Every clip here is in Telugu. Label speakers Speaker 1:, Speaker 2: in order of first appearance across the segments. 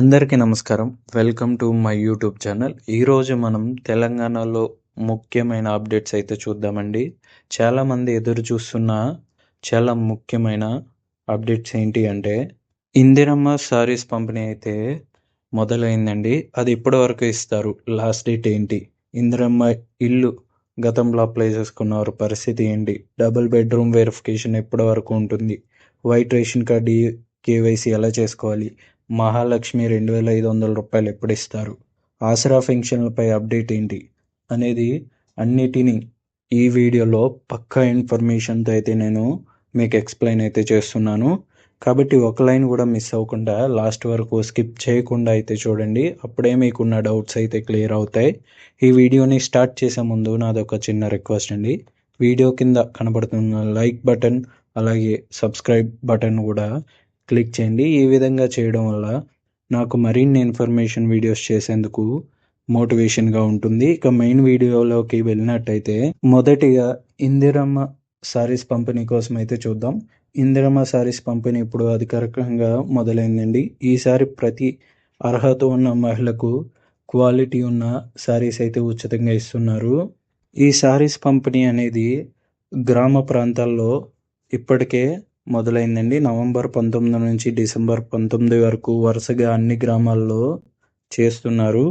Speaker 1: అందరికీ నమస్కారం welcome to my YouTube channel ఈరోజు మనం తెలంగాణలో ముఖ్యమైన అప్డేట్స్ అయితే చూద్దామండి చాలామంది ఎదురు చూస్తున్న చాలా ముఖ్యమైన అప్డేట్స్ ఏంటి అంటే ఇందిరమ్మ సారీస్ పంపిణీ అయితే మొదలైందండి అది ఇప్పటి వరకు ఇస్తారు లాస్ట్ డేట్ ఏంటి ఇందిరమ్మ ఇల్లు గతంలో అప్లై చేసుకున్నారు పరిస్థితి ఏంటి డబుల్ బెడ్రూమ్ వెరిఫికేషన్ ఎప్పటి వరకు ఉంటుంది వైట్ రేషన్ కార్డు కేవైసీ ఎలా చేసుకోవాలి మహాలక్ష్మి రెండు వేల ఐదు వందల రూపాయలు ఎప్పుడు ఇస్తారు ఆసరా ఫెన్షన్లపై అప్డేట్ ఏంటి అనేది అన్నిటినీ ఈ వీడియోలో పక్కా ఇన్ఫర్మేషన్తో అయితే నేను మీకు ఎక్స్ప్లెయిన్ అయితే చేస్తున్నాను కాబట్టి ఒక లైన్ కూడా మిస్ అవ్వకుండా లాస్ట్ వరకు స్కిప్ చేయకుండా అయితే చూడండి అప్పుడే మీకున్న డౌట్స్ అయితే క్లియర్ అవుతాయి ఈ వీడియోని స్టార్ట్ చేసే ముందు నాదొక చిన్న రిక్వెస్ట్ అండి వీడియో కింద కనబడుతున్న లైక్ బటన్ అలాగే సబ్స్క్రైబ్ బటన్ కూడా క్లిక్ చేయండి ఈ విధంగా చేయడం వల్ల నాకు మరిన్ని ఇన్ఫర్మేషన్ వీడియోస్ చేసేందుకు మోటివేషన్గా ఉంటుంది ఇక మెయిన్ వీడియోలోకి వెళ్ళినట్టయితే మొదటిగా ఇందిరమ్మ సారీస్ పంపిణీ కోసం అయితే చూద్దాం ఇందిరమ్మ సారీస్ పంపిణీ ఇప్పుడు అధికారికంగా మొదలైందండి ఈసారి ప్రతి అర్హత ఉన్న మహిళకు క్వాలిటీ ఉన్న శారీస్ అయితే ఉచితంగా ఇస్తున్నారు ఈ శారీస్ పంపిణీ అనేది గ్రామ ప్రాంతాల్లో ఇప్పటికే మొదలైందండి నవంబర్ పంతొమ్మిది నుంచి డిసెంబర్ పంతొమ్మిది వరకు వరుసగా అన్ని గ్రామాల్లో చేస్తున్నారు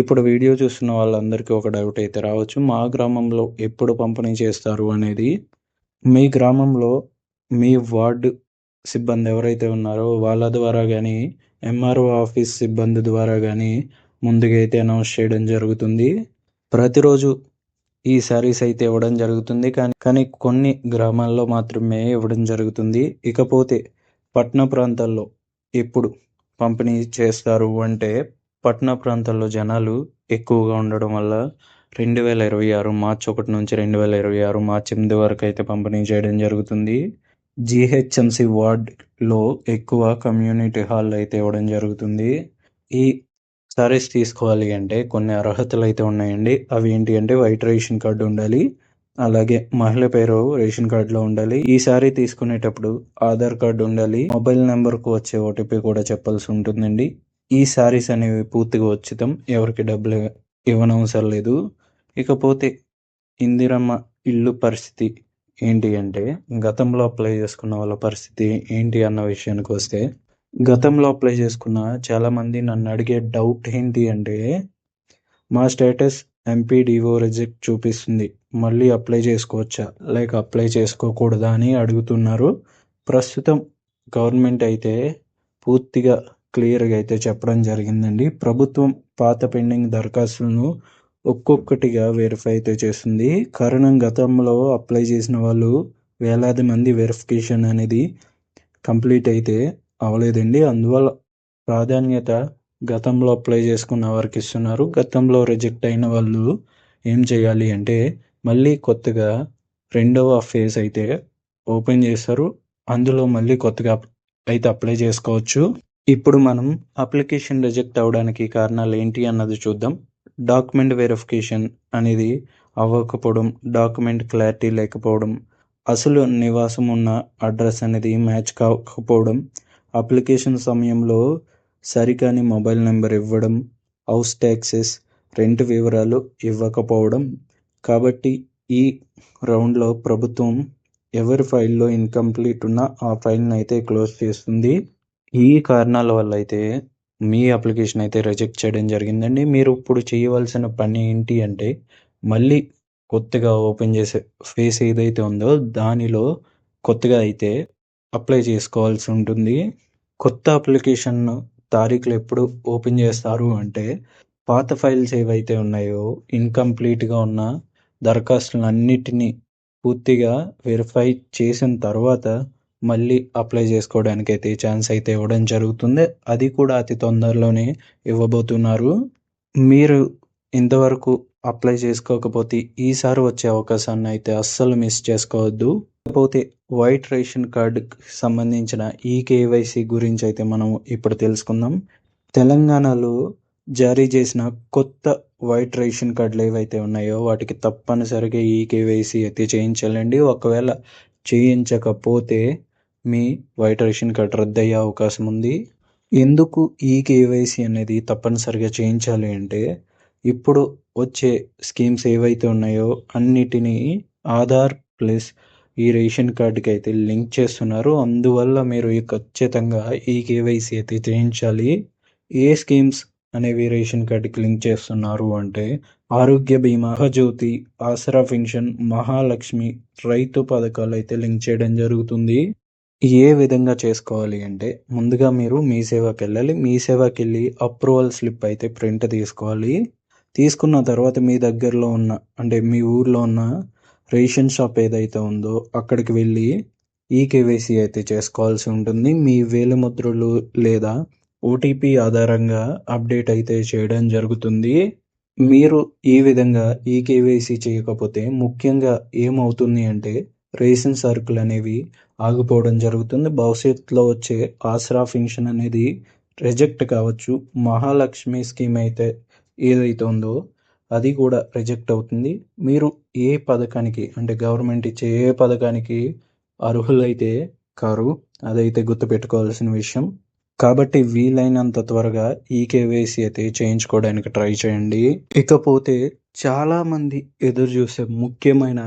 Speaker 1: ఇప్పుడు వీడియో చూస్తున్న వాళ్ళందరికీ ఒక డౌట్ అయితే రావచ్చు మా గ్రామంలో ఎప్పుడు పంపిణీ చేస్తారు అనేది మీ గ్రామంలో మీ వార్డు సిబ్బంది ఎవరైతే ఉన్నారో వాళ్ళ ద్వారా కానీ ఎంఆర్ఓ ఆఫీస్ సిబ్బంది ద్వారా కానీ ముందుగా అయితే అనౌన్స్ చేయడం జరుగుతుంది ప్రతిరోజు ఈ సారీస్ అయితే ఇవ్వడం జరుగుతుంది కానీ కానీ కొన్ని గ్రామాల్లో మాత్రమే ఇవ్వడం జరుగుతుంది ఇకపోతే పట్టణ ప్రాంతాల్లో ఎప్పుడు పంపిణీ చేస్తారు అంటే పట్టణ ప్రాంతాల్లో జనాలు ఎక్కువగా ఉండడం వల్ల రెండు వేల ఇరవై ఆరు మార్చి ఒకటి నుంచి రెండు వేల ఇరవై ఆరు మార్చి ఎనిమిది వరకు అయితే పంపిణీ చేయడం జరుగుతుంది జిహెచ్ఎంసి వార్డ్లో ఎక్కువ కమ్యూనిటీ హాల్ అయితే ఇవ్వడం జరుగుతుంది ఈ శారీస్ తీసుకోవాలి అంటే కొన్ని అర్హతలు అయితే ఉన్నాయండి అవి ఏంటి అంటే వైట్ రేషన్ కార్డు ఉండాలి అలాగే మహిళ పేరు రేషన్ కార్డులో ఉండాలి ఈ సారీ తీసుకునేటప్పుడు ఆధార్ కార్డు ఉండాలి మొబైల్ నెంబర్కు వచ్చే ఓటీపీ కూడా చెప్పాల్సి ఉంటుందండి ఈ సారీస్ అనేవి పూర్తిగా ఉచితం ఎవరికి డబ్బులు ఇవ్వనవసరం లేదు ఇకపోతే ఇందిరమ్మ ఇల్లు పరిస్థితి ఏంటి అంటే గతంలో అప్లై చేసుకున్న వాళ్ళ పరిస్థితి ఏంటి అన్న విషయానికి వస్తే గతంలో అప్లై చేసుకున్న చాలామంది నన్ను అడిగే డౌట్ ఏంటి అంటే మా స్టేటస్ ఎంపీడీఓ రిజెక్ట్ చూపిస్తుంది మళ్ళీ అప్లై చేసుకోవచ్చా లైక్ అప్లై చేసుకోకూడదా అని అడుగుతున్నారు ప్రస్తుతం గవర్నమెంట్ అయితే పూర్తిగా క్లియర్గా అయితే చెప్పడం జరిగిందండి ప్రభుత్వం పాత పెండింగ్ దరఖాస్తులను ఒక్కొక్కటిగా వెరిఫై అయితే చేస్తుంది కారణం గతంలో అప్లై చేసిన వాళ్ళు వేలాది మంది వెరిఫికేషన్ అనేది కంప్లీట్ అయితే అవ్వలేదండి అందువల్ల ప్రాధాన్యత గతంలో అప్లై చేసుకున్న వారికి ఇస్తున్నారు గతంలో రిజెక్ట్ అయిన వాళ్ళు ఏం చేయాలి అంటే మళ్ళీ కొత్తగా రెండవ ఫేజ్ అయితే ఓపెన్ చేస్తారు అందులో మళ్ళీ కొత్తగా అయితే అప్లై చేసుకోవచ్చు ఇప్పుడు మనం అప్లికేషన్ రిజెక్ట్ అవ్వడానికి కారణాలు ఏంటి అన్నది చూద్దాం డాక్యుమెంట్ వెరిఫికేషన్ అనేది అవ్వకపోవడం డాక్యుమెంట్ క్లారిటీ లేకపోవడం అసలు నివాసం ఉన్న అడ్రస్ అనేది మ్యాచ్ కాకపోవడం అప్లికేషన్ సమయంలో సరికాని మొబైల్ నెంబర్ ఇవ్వడం హౌస్ ట్యాక్సెస్ రెంట్ వివరాలు ఇవ్వకపోవడం కాబట్టి ఈ రౌండ్లో ప్రభుత్వం ఎవరి ఫైల్లో ఇన్కంప్లీట్ ఉన్నా ఆ ఫైల్ని అయితే క్లోజ్ చేస్తుంది ఈ కారణాల వల్ల అయితే మీ అప్లికేషన్ అయితే రిజెక్ట్ చేయడం జరిగిందండి మీరు ఇప్పుడు చేయవలసిన పని ఏంటి అంటే మళ్ళీ కొత్తగా ఓపెన్ చేసే ఫేస్ ఏదైతే ఉందో దానిలో కొత్తగా అయితే అప్లై చేసుకోవాల్సి ఉంటుంది కొత్త అప్లికేషన్ తారీఖులు ఎప్పుడు ఓపెన్ చేస్తారు అంటే పాత ఫైల్స్ ఏవైతే ఉన్నాయో ఇన్కంప్లీట్గా ఉన్న అన్నిటినీ పూర్తిగా వెరిఫై చేసిన తర్వాత మళ్ళీ అప్లై చేసుకోవడానికి అయితే ఛాన్స్ అయితే ఇవ్వడం జరుగుతుంది అది కూడా అతి తొందరలోనే ఇవ్వబోతున్నారు మీరు ఇంతవరకు అప్లై చేసుకోకపోతే ఈసారి వచ్చే అవకాశాన్ని అయితే అస్సలు మిస్ చేసుకోవద్దు కాకపోతే వైట్ రేషన్ కార్డుకి సంబంధించిన ఈ కేవైసీ గురించి అయితే మనం ఇప్పుడు తెలుసుకుందాం తెలంగాణలో జారీ చేసిన కొత్త వైట్ రేషన్ కార్డులు ఏవైతే ఉన్నాయో వాటికి తప్పనిసరిగా ఈ కేవైసీ అయితే చేయించాలండి ఒకవేళ చేయించకపోతే మీ వైట్ రేషన్ కార్డు రద్దయ్యే అవకాశం ఉంది ఎందుకు ఈ కేవైసీ అనేది తప్పనిసరిగా చేయించాలి అంటే ఇప్పుడు వచ్చే స్కీమ్స్ ఏవైతే ఉన్నాయో అన్నిటినీ ఆధార్ ప్లస్ ఈ రేషన్ కార్డుకి అయితే లింక్ చేస్తున్నారు అందువల్ల మీరు ఖచ్చితంగా ఈ కేవైసీ అయితే చేయించాలి ఏ స్కీమ్స్ అనేవి రేషన్ కార్డుకి లింక్ చేస్తున్నారు అంటే ఆరోగ్య బీమా జ్యోతి ఆసరా పెన్షన్ మహాలక్ష్మి రైతు పథకాలు అయితే లింక్ చేయడం జరుగుతుంది ఏ విధంగా చేసుకోవాలి అంటే ముందుగా మీరు మీ సేవకి వెళ్ళాలి మీ సేవకి వెళ్ళి అప్రూవల్ స్లిప్ అయితే ప్రింట్ తీసుకోవాలి తీసుకున్న తర్వాత మీ దగ్గరలో ఉన్న అంటే మీ ఊర్లో ఉన్న రేషన్ షాప్ ఏదైతే ఉందో అక్కడికి వెళ్ళి ఈ కేవైసీ అయితే చేసుకోవాల్సి ఉంటుంది మీ ముద్రలు లేదా ఓటీపీ ఆధారంగా అప్డేట్ అయితే చేయడం జరుగుతుంది మీరు ఈ విధంగా ఈ కేవైసీ చేయకపోతే ముఖ్యంగా ఏమవుతుంది అంటే రేషన్ సరుకులు అనేవి ఆగిపోవడం జరుగుతుంది భవిష్యత్తులో వచ్చే ఆసరా ఫెన్షన్ అనేది రిజెక్ట్ కావచ్చు మహాలక్ష్మి స్కీమ్ అయితే ఏదైతే ఉందో అది కూడా రిజెక్ట్ అవుతుంది మీరు ఏ పథకానికి అంటే గవర్నమెంట్ ఇచ్చే ఏ పథకానికి అర్హులైతే కారు అదైతే గుర్తుపెట్టుకోవాల్సిన విషయం కాబట్టి వీలైనంత త్వరగా ఈ కేవైసీ అయితే చేయించుకోవడానికి ట్రై చేయండి ఇకపోతే చాలామంది ఎదురు చూసే ముఖ్యమైన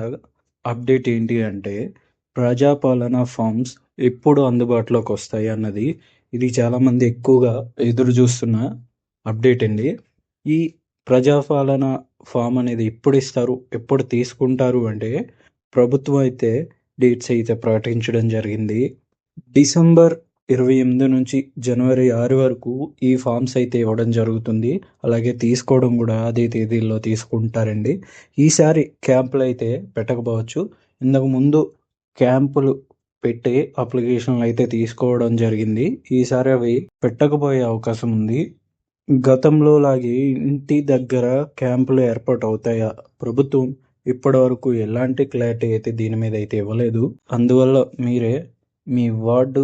Speaker 1: అప్డేట్ ఏంటి అంటే ప్రజాపాలన ఫామ్స్ ఎప్పుడు అందుబాటులోకి వస్తాయి అన్నది ఇది చాలామంది ఎక్కువగా ఎదురు చూస్తున్న అప్డేట్ అండి ఈ ప్రజాపాలన ఫామ్ అనేది ఎప్పుడు ఇస్తారు ఎప్పుడు తీసుకుంటారు అంటే ప్రభుత్వం అయితే డేట్స్ అయితే ప్రకటించడం జరిగింది డిసెంబర్ ఇరవై ఎనిమిది నుంచి జనవరి ఆరు వరకు ఈ ఫామ్స్ అయితే ఇవ్వడం జరుగుతుంది అలాగే తీసుకోవడం కూడా అదే తేదీల్లో తీసుకుంటారండి ఈసారి క్యాంపులు అయితే పెట్టకపోవచ్చు ఇంతకు ముందు క్యాంపులు పెట్టి అప్లికేషన్లు అయితే తీసుకోవడం జరిగింది ఈసారి అవి పెట్టకపోయే అవకాశం ఉంది గతంలో లాగే ఇంటి దగ్గర క్యాంపులు ఏర్పాటు అవుతాయా ప్రభుత్వం ఇప్పటి వరకు ఎలాంటి క్లారిటీ అయితే దీని మీద అయితే ఇవ్వలేదు. అందువల్ల మీరే మీ వార్డు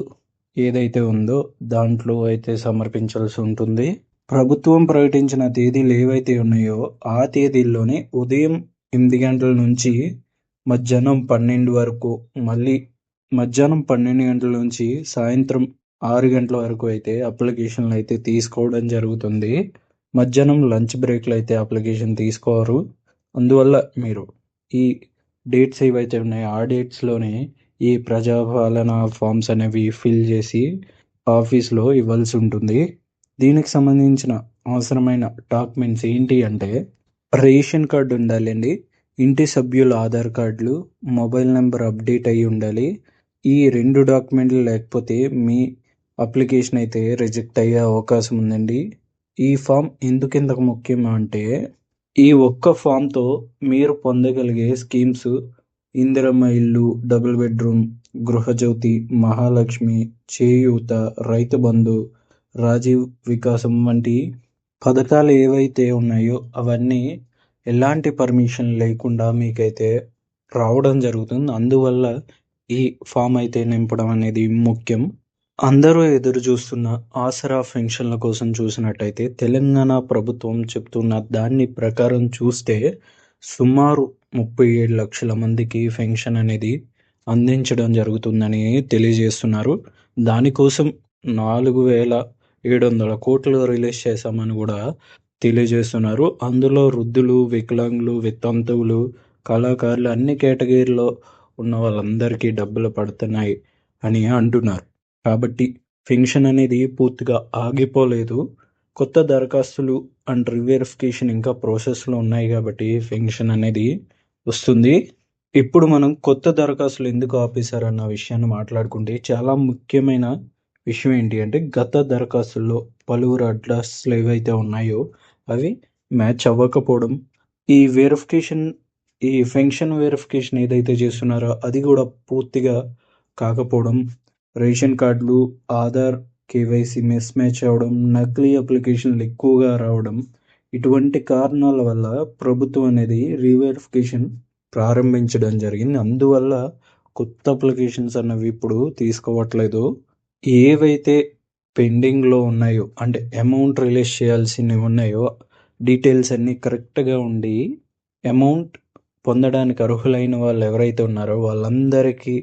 Speaker 1: ఏదైతే ఉందో దాంట్లో అయితే సమర్పించాల్సి ఉంటుంది. ప్రభుత్వం ప్రకటించిన తేదీలు ఏవైతే ఉన్నాయో ఆ తేదీల్లోనే ఉదయం ఎనిమిది గంటల నుంచి మధ్యాహ్నం పన్నెండు వరకు మళ్ళీ మధ్యాహ్నం పన్నెండు గంటల నుంచి సాయంత్రం ఆరు గంటల వరకు అయితే అప్లికేషన్లు అయితే తీసుకోవడం జరుగుతుంది మధ్యాహ్నం లంచ్ బ్రేక్లు అయితే అప్లికేషన్ తీసుకోరు అందువల్ల మీరు ఈ డేట్స్ ఏవైతే ఉన్నాయో ఆ డేట్స్లోనే ఈ ప్రజాపాలన ఫామ్స్ అనేవి ఫిల్ చేసి ఆఫీస్లో ఇవ్వాల్సి ఉంటుంది దీనికి సంబంధించిన అవసరమైన డాక్యుమెంట్స్ ఏంటి అంటే రేషన్ కార్డు ఉండాలండి ఇంటి సభ్యుల ఆధార్ కార్డులు మొబైల్ నెంబర్ అప్డేట్ అయ్యి ఉండాలి ఈ రెండు డాక్యుమెంట్లు లేకపోతే మీ అప్లికేషన్ అయితే రిజెక్ట్ అయ్యే అవకాశం ఉందండి ఈ ఫామ్ ఎందుకు ముఖ్యం అంటే ఈ ఒక్క ఫామ్తో మీరు పొందగలిగే స్కీమ్స్ ఇందిరమ్మ ఇల్లు డబుల్ బెడ్రూమ్ గృహజ్యోతి మహాలక్ష్మి చేయూత రైతు బంధు రాజీవ్ వికాసం వంటి పథకాలు ఏవైతే ఉన్నాయో అవన్నీ ఎలాంటి పర్మిషన్ లేకుండా మీకైతే రావడం జరుగుతుంది అందువల్ల ఈ ఫామ్ అయితే నింపడం అనేది ముఖ్యం అందరూ ఎదురు చూస్తున్న ఆసరా పెన్షన్ల కోసం చూసినట్టయితే తెలంగాణ ప్రభుత్వం చెప్తున్న దాన్ని ప్రకారం చూస్తే సుమారు ముప్పై ఏడు లక్షల మందికి పెన్షన్ అనేది అందించడం జరుగుతుందని తెలియజేస్తున్నారు దానికోసం నాలుగు వేల ఏడు వందల కోట్లు రిలీజ్ చేశామని కూడా తెలియజేస్తున్నారు అందులో వృద్ధులు వికలాంగులు వితంతువులు కళాకారులు అన్ని కేటగిరీలో ఉన్న వాళ్ళందరికీ డబ్బులు పడుతున్నాయి అని అంటున్నారు కాబట్టి పెన్షన్ అనేది పూర్తిగా ఆగిపోలేదు కొత్త దరఖాస్తులు అండ్ రివెరిఫికేషన్ ఇంకా ప్రాసెస్లో ఉన్నాయి కాబట్టి పెన్షన్ అనేది వస్తుంది ఇప్పుడు మనం కొత్త దరఖాస్తులు ఎందుకు ఆపేశారన్న విషయాన్ని మాట్లాడుకుంటే చాలా ముఖ్యమైన విషయం ఏంటి అంటే గత దరఖాస్తుల్లో పలువురు అడ్రస్లు ఏవైతే ఉన్నాయో అవి మ్యాచ్ అవ్వకపోవడం ఈ వెరిఫికేషన్ ఈ ఫెన్షన్ వెరిఫికేషన్ ఏదైతే చేస్తున్నారో అది కూడా పూర్తిగా కాకపోవడం రేషన్ కార్డులు ఆధార్ కేవైసీ మిస్ మ్యాచ్ అవ్వడం నకిలీ అప్లికేషన్లు ఎక్కువగా రావడం ఇటువంటి కారణాల వల్ల ప్రభుత్వం అనేది రీవెరిఫికేషన్ ప్రారంభించడం జరిగింది అందువల్ల కొత్త అప్లికేషన్స్ అన్నవి ఇప్పుడు తీసుకోవట్లేదు ఏవైతే పెండింగ్లో ఉన్నాయో అంటే అమౌంట్ రిలీజ్ చేయాల్సినవి ఉన్నాయో డీటెయిల్స్ అన్నీ కరెక్ట్గా ఉండి అమౌంట్ పొందడానికి అర్హులైన వాళ్ళు ఎవరైతే ఉన్నారో వాళ్ళందరికీ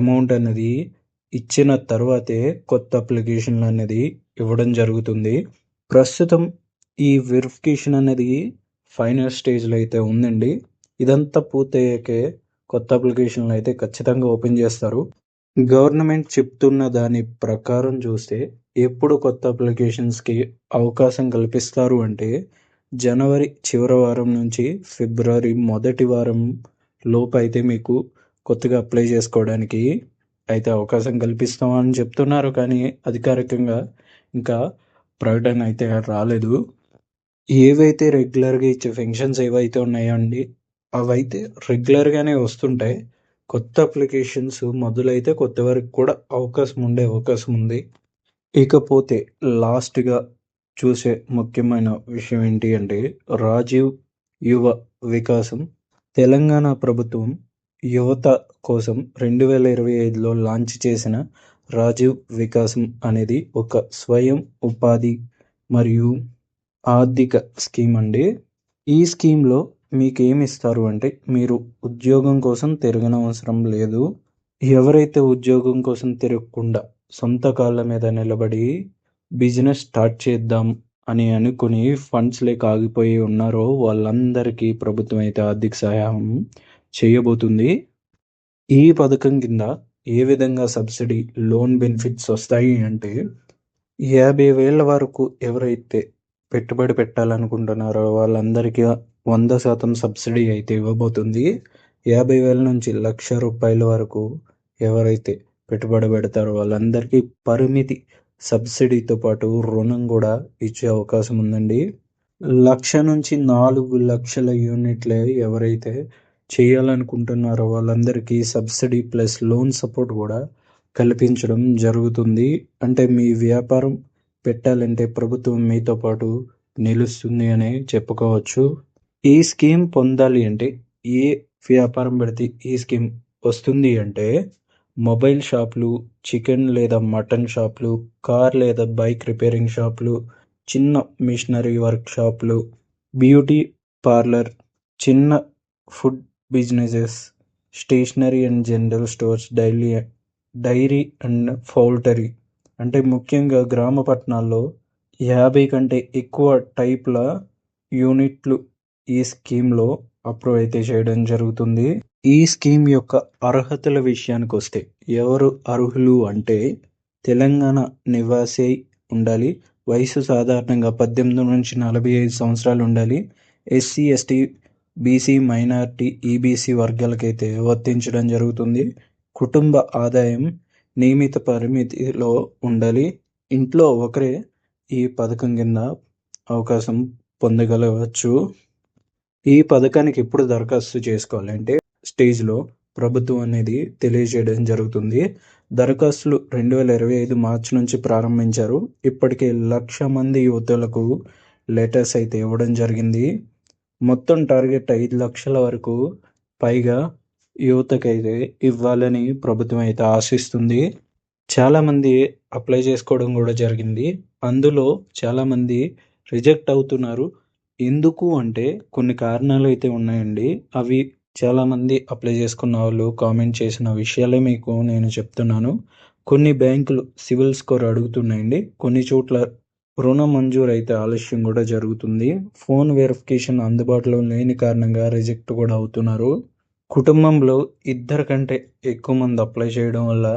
Speaker 1: అమౌంట్ అనేది ఇచ్చిన తర్వాతే కొత్త అప్లికేషన్ అనేది ఇవ్వడం జరుగుతుంది ప్రస్తుతం ఈ వెరిఫికేషన్ అనేది ఫైనల్ స్టేజ్లో అయితే ఉందండి ఇదంతా పూర్తయ్యాకే కొత్త అప్లికేషన్లు అయితే ఖచ్చితంగా ఓపెన్ చేస్తారు గవర్నమెంట్ చెప్తున్న దాని ప్రకారం చూస్తే ఎప్పుడు కొత్త అప్లికేషన్స్కి అవకాశం కల్పిస్తారు అంటే జనవరి చివరి వారం నుంచి ఫిబ్రవరి మొదటి వారం లోపు అయితే మీకు కొత్తగా అప్లై చేసుకోవడానికి అయితే అవకాశం కల్పిస్తామని చెప్తున్నారు కానీ అధికారికంగా ఇంకా ప్రకటన అయితే రాలేదు ఏవైతే రెగ్యులర్గా ఇచ్చే ఫెన్షన్స్ ఏవైతే ఉన్నాయో అండి అవైతే రెగ్యులర్గానే వస్తుంటాయి కొత్త అప్లికేషన్స్ మొదలైతే కొత్త వరకు కూడా అవకాశం ఉండే అవకాశం ఉంది ఇకపోతే లాస్ట్గా చూసే ముఖ్యమైన విషయం ఏంటి అంటే రాజీవ్ యువ వికాసం తెలంగాణ ప్రభుత్వం యువత కోసం రెండు వేల ఇరవై ఐదులో లాంచ్ చేసిన రాజీవ్ వికాసం అనేది ఒక స్వయం ఉపాధి మరియు ఆర్థిక స్కీమ్ అండి ఈ స్కీమ్లో మీకు ఏమి ఇస్తారు అంటే మీరు ఉద్యోగం కోసం తిరగనవసరం లేదు ఎవరైతే ఉద్యోగం కోసం తిరగకుండా సొంత కాళ్ళ మీద నిలబడి బిజినెస్ స్టార్ట్ చేద్దాం అని అనుకుని ఫండ్స్ లేక ఆగిపోయి ఉన్నారో వాళ్ళందరికీ ప్రభుత్వం అయితే ఆర్థిక సహాయం చేయబోతుంది ఈ పథకం కింద ఏ విధంగా సబ్సిడీ లోన్ బెనిఫిట్స్ వస్తాయి అంటే యాభై వేల వరకు ఎవరైతే పెట్టుబడి పెట్టాలనుకుంటున్నారో వాళ్ళందరికీ వంద శాతం సబ్సిడీ అయితే ఇవ్వబోతుంది యాభై వేల నుంచి లక్ష రూపాయల వరకు ఎవరైతే పెట్టుబడి పెడతారో వాళ్ళందరికీ పరిమితి సబ్సిడీతో పాటు రుణం కూడా ఇచ్చే అవకాశం ఉందండి లక్ష నుంచి నాలుగు లక్షల యూనిట్లే ఎవరైతే చేయాలనుకుంటున్నారో వాళ్ళందరికీ సబ్సిడీ ప్లస్ లోన్ సపోర్ట్ కూడా కల్పించడం జరుగుతుంది అంటే మీ వ్యాపారం పెట్టాలంటే ప్రభుత్వం మీతో పాటు నిలుస్తుంది అని చెప్పుకోవచ్చు ఈ స్కీమ్ పొందాలి అంటే ఏ వ్యాపారం పెడితే ఈ స్కీమ్ వస్తుంది అంటే మొబైల్ షాపులు చికెన్ లేదా మటన్ షాపులు కార్ లేదా బైక్ రిపేరింగ్ షాపులు చిన్న మిషనరీ వర్క్ షాపులు బ్యూటీ పార్లర్ చిన్న food businesses stationery and general stores daily dairy and poultry అంటే ముఖ్యంగా గ్రామ పట్టణాల్లో యాభై కంటే ఎక్కువ టైప్ల యూనిట్లు ఈ స్కీమ్లో అప్రూవ్ అయితే చేయడం జరుగుతుంది ఈ స్కీమ్ యొక్క అర్హతల విషయానికి వస్తే ఎవరు అర్హులు అంటే తెలంగాణ నివాసే ఉండాలి వయసు సాధారణంగా పద్దెనిమిది నుంచి నలభై ఐదు సంవత్సరాలు ఉండాలి SC ST BC minority EBC e వర్గాలకైతే వర్తించడం జరుగుతుంది కుటుంబ ఆదాయం నియమిత పరిమితిలో ఉండాలి ఇంట్లో ఒకరే ఈ పథకం కింద అవకాశం పొందగలవచ్చు ఈ పథకానికి ఎప్పుడు దరఖాస్తు చేసుకోవాలంటే స్టేజ్లో ప్రభుత్వం అనేది తెలియజేయడం జరుగుతుంది దరఖాస్తులు రెండు వేల ఇరవై ఐదు మార్చి నుంచి ప్రారంభించారు ఇప్పటికే లక్ష మంది యువతలకు లెటర్స్ అయితే ఇవ్వడం జరిగింది మొత్తం టార్గెట్ ఐదు లక్షల వరకు పైగా యువతకైతే ఇవ్వాలని ప్రభుత్వం అయితే ఆశిస్తుంది చాలామంది అప్లై చేసుకోవడం కూడా జరిగింది అందులో చాలామంది రిజెక్ట్ అవుతున్నారు ఎందుకు అంటే కొన్ని కారణాలు అయితే ఉన్నాయండి అవి చాలామంది అప్లై చేసుకున్న వాళ్ళు కామెంట్ చేసిన విషయాలే మీకు నేను చెప్తున్నాను కొన్ని బ్యాంకులు సివిల్ స్కోర్ అడుగుతున్నాయండి కొన్ని చోట్ల రుణ మంజూరైతే ఆలస్యం కూడా జరుగుతుంది ఫోన్ వెరిఫికేషన్ అందుబాటులో లేని కారణంగా రిజెక్ట్ కూడా అవుతున్నారు కుటుంబంలో ఇద్దరు కంటే ఎక్కువ మంది అప్లై చేయడం వల్ల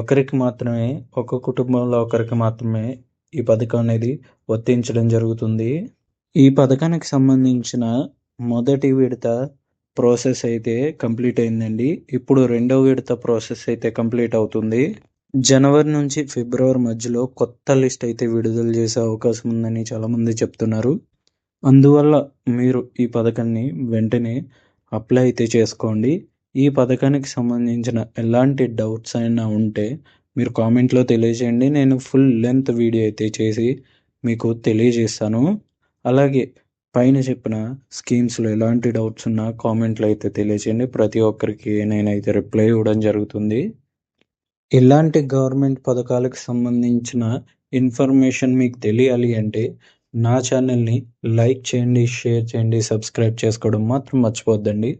Speaker 1: ఒకరికి మాత్రమే ఒక కుటుంబంలో ఒకరికి మాత్రమే ఈ పథకం అనేది వర్తించడం జరుగుతుంది ఈ పథకానికి సంబంధించిన మొదటి విడత ప్రాసెస్ అయితే కంప్లీట్ అయిందండి ఇప్పుడు రెండవ విడత ప్రాసెస్ అయితే కంప్లీట్ అవుతుంది జనవరి నుంచి ఫిబ్రవరి మధ్యలో కొత్త లిస్ట్ అయితే విడుదల చేసే అవకాశం ఉందని చాలామంది చెప్తున్నారు అందువల్ల మీరు ఈ పథకాన్ని వెంటనే అప్లై అయితే చేసుకోండి ఈ పథకానికి సంబంధించిన ఎలాంటి డౌట్స్ అయినా ఉంటే మీరు కామెంట్లో తెలియజేయండి నేను ఫుల్ లెంత్ వీడియో అయితే చేసి మీకు తెలియజేస్తాను అలాగే పైన చెప్పిన స్కీమ్స్లో ఎలాంటి డౌట్స్ ఉన్నా కామెంట్లో అయితే తెలియజేయండి ప్రతి ఒక్కరికి నేనైతే రిప్లై ఇవ్వడం జరుగుతుంది ఇలాంటి గవర్నమెంట్ పథకాలకు సంబంధించిన ఇన్ఫర్మేషన్ మీకు తెలియాలి అంటే నా ఛానల్ని లైక్ చేయండి షేర్ చేయండి సబ్స్క్రైబ్ చేసుకోవడం మాత్రం మర్చిపోద్దండి